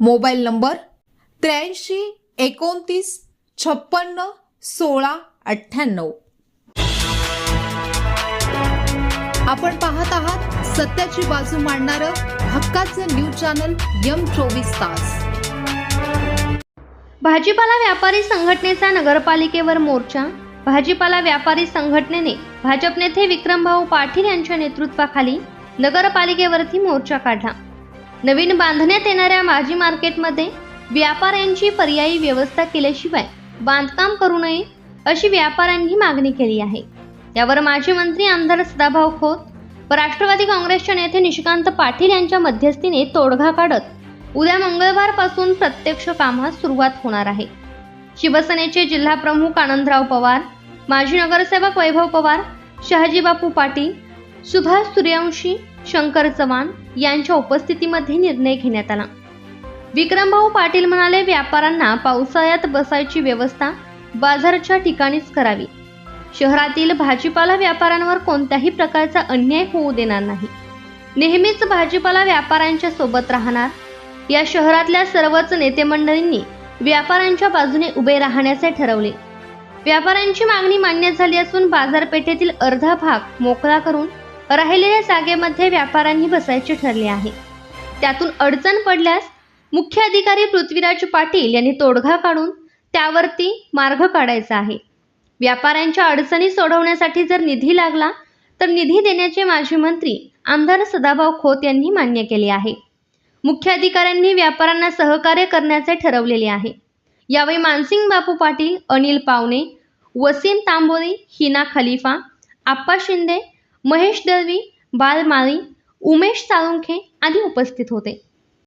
Mobile number त्र्याऐंशी एकोणतीस छप्पन्न सोळा अठ्ठ्याण्णव. आपण पाहत आहात सत्याची बाजू मांडणारं हक्काचं न्यूज चॅनल यम चोवीस तास. भाजीपाला व्यापारी संघटनेचा नगरपालिकेवर मोर्चा. भाजीपाला व्यापारी संघटनेने भाजप नेते विक्रमभाऊ पाटील यांच्या नेतृत्वाखाली नगरपालिकेवरती मोर्चा काढला. नवीन बांधण्यात येणाऱ्या भाजी मार्केटमध्ये व्यापाऱ्यांची पर्यायी व्यवस्था केल्याशिवाय बांधकाम करू नये अशी व्यापाऱ्यांनी मागणी केली आहे. त्यावर माजी मंत्री आमदार सदाभाऊ खोत व राष्ट्रवादी काँग्रेसचे नेते निशिकांत पाटील यांच्या मध्यस्थीने तोडगा काढत उद्या मंगळवारपासून प्रत्यक्ष कामास सुरुवात होणार आहे. शिवसेनेचे जिल्हा प्रमुख आनंदराव पवार माजी नगरसेवक वैभव पवार शहाजीबापू पाटील सुभाष सूर्यवंशी शंकर चव्हाण यांच्या उपस्थितीमध्ये निर्णय घेण्यात आला. विक्रमभाऊ पाटील म्हणाले व्यापाऱ्यांना पावसाळ्यात बसायची व्यवस्था बाजारच्या ठिकाणीच करावी. शहरातील भाजीपाला व्यापाऱ्यांवर कोणत्याही प्रकारचा अन्याय होऊ देणार नाही. नेहमीच भाजीपाला व्यापाऱ्यांच्या सोबत राहणार. या शहरातल्या सर्वच नेते मंडळींनी व्यापाऱ्यांच्या बाजूने उभे राहण्याचे ठरवले. व्यापाऱ्यांची मागणी मान्य झाली असून बाजारपेठेतील अर्धा भाग मोकळा करून राहिलेल्या जागेमध्ये व्यापाऱ्यांनी बसायचे ठरले आहे. त्यातून अडचण पडल्यास मुख्य अधिकारी पृथ्वीराज पाटील यांनी तोडगा काढून त्यावरती मार्ग काढायचा आहे. व्यापाऱ्यांच्या अडचणी सोडवण्यासाठी जर निधी लागला तर निधी देण्याचे माजी मंत्री आमदार सदाभाऊ खोत यांनी मान्य केले आहे. मुख्य अधिकाऱ्यांनी व्यापाऱ्यांना सहकार्य करण्याचे ठरवलेले आहे. यावेळी मानसिंग बापू पाटील अनिल पावणे वसीम तांबोरी हिना खलिफा आप्पा शिंदे महेश दळवी बालमाळी उमेश साळुंखे आदी उपस्थित होते.